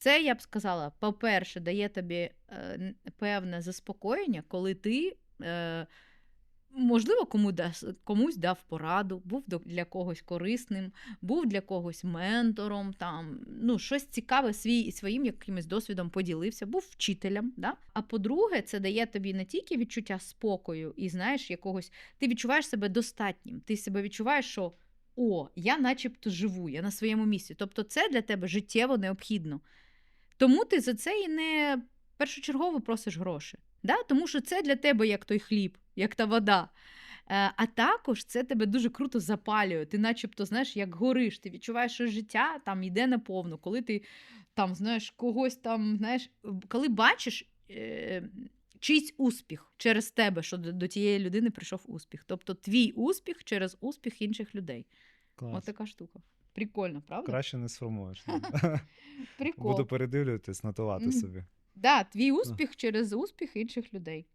Це я б сказала, по-перше, дає тобі е, певне заспокоєння, коли ти, е, можливо, кому дас, комусь дав пораду, був для когось корисним, був для когось ментором, там, ну, щось цікаве свій, своїм якимось досвідом поділився, був вчителем. Да? А по-друге, це дає тобі не тільки відчуття спокою і знаєш, якогось, ти відчуваєш себе достатнім, ти себе відчуваєш, що о, я начебто живу, я на своєму місці. Тобто це для тебе життєво необхідно. Тому ти за це і не першочергово просиш гроші. Да? Тому що це для тебе як той хліб, як та вода. Е, А також це тебе дуже круто запалює. Ти, начебто, знаєш, як гориш, ти відчуваєш, що життя там йде наповну, коли ти там, знаєш, когось там, знаєш, коли бачиш е, чийсь успіх через тебе, що до, до тієї людини прийшов успіх. Тобто твій успіх через успіх інших людей. Клас. Ось така штука. Прикольно, правда? Краще не сформуєш. Прикол. Буду передивлюватись, нотувати собі. Да, твій успіх через успіх інших людей.